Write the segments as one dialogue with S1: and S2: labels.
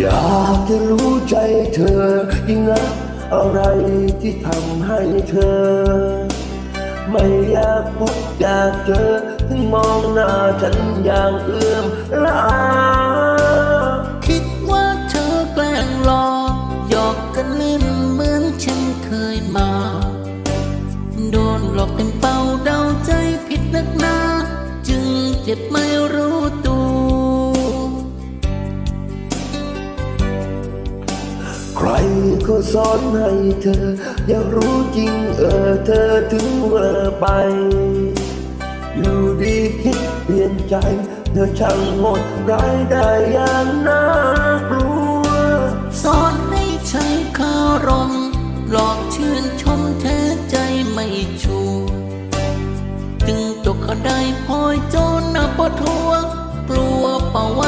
S1: อยากจะรู้ใจเธอยิ่งนะอะไรที่ทำให้เธอ ไม่อยากพบอยากเจอถึงมองหน้าฉันอย่างเอื้อมละอา
S2: คิดว่าเธอแกล้งหลอกหยอกกันเล่นเหมือนฉันเคยมา โดนหลอกเป็นเป้าเดาใจผิดนักหนา จึงเจ็บไม่รู้
S1: ก็สอนให้เธอ อยากรู้จริงเออเธอถึงเออไป อยู่ดีคิดเปลี่ยนใจ เธอช่างหมดร้ายได้อย่างน่ากลัว
S2: สอนให้ใช้คารม หลอกชื่นชมแท้ใจไม่ชัวร์จึงตกกระได้พอยโจรนับปวดหัวกลัวปะวัติ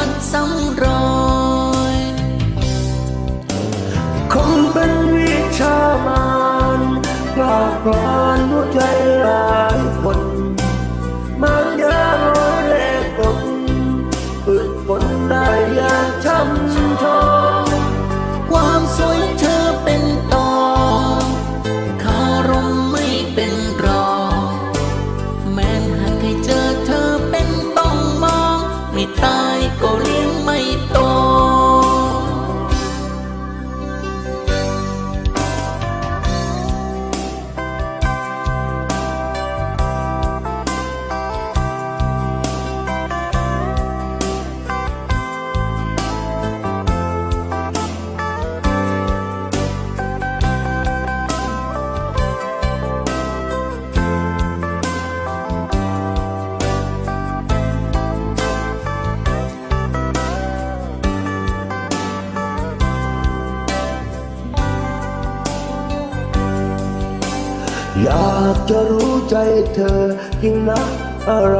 S2: อยา
S1: กจะรู้ใจเธอยิ่งนักอะไร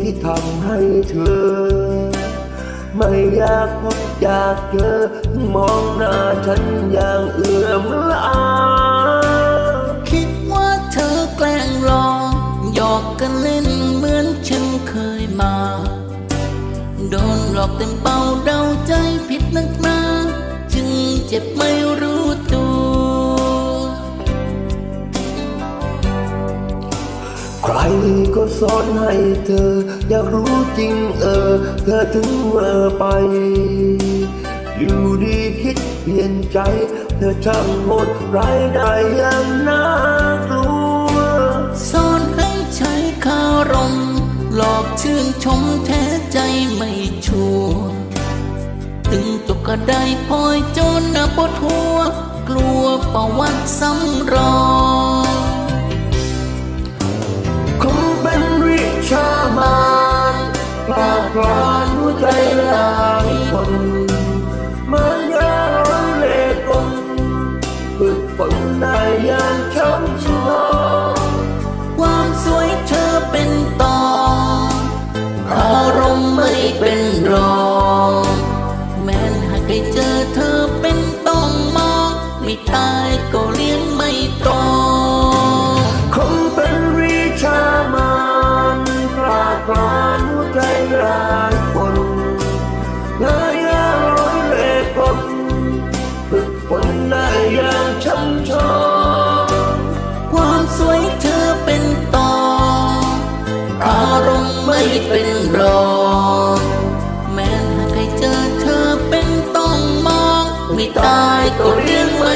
S1: ที่ทำให้เธอ ไม่อยากพบอยากเจอมองหน้าฉันอย่างเอื้อมละอา
S2: คิดว่าเธอแกล้งหลอกหยอกกันเล่นเหมือนฉันเคยมา โดนหลอกเต็มเป้าเดาใจผิดนักหนาจึงเจ็บไม่รู้
S1: สอนให้เธอ อยากรู้จริงเออ เธอถึงเออไป อยู่ดีคิดเปลี่ยนใจ เธอช่างหมดรายได้อย่างน่ากลัว
S2: สอนให้ใช้คารม หลอกชื่นชมแท้ใจไม่ชัวตึงตกกระไดพลอยจนนะปวดหัว กลัวประวัติซ้ำรอย
S1: กล้านหัวใจหลายคนมันยาร้อยเล่ห์กลฝึกฝนได้อย่างช้ำชอง
S2: ความสวยเธอเป็นต่ออารมณ์ไม่เป็นรองแม้หากได้เจอเธอเป็นต้องมอง ไม่ตายก็เลี้ยง
S1: เป็นรอง
S2: แม้หากใครเจอเธอเป็นต้องมอง ไม่ตายก็เลี้ยงไม่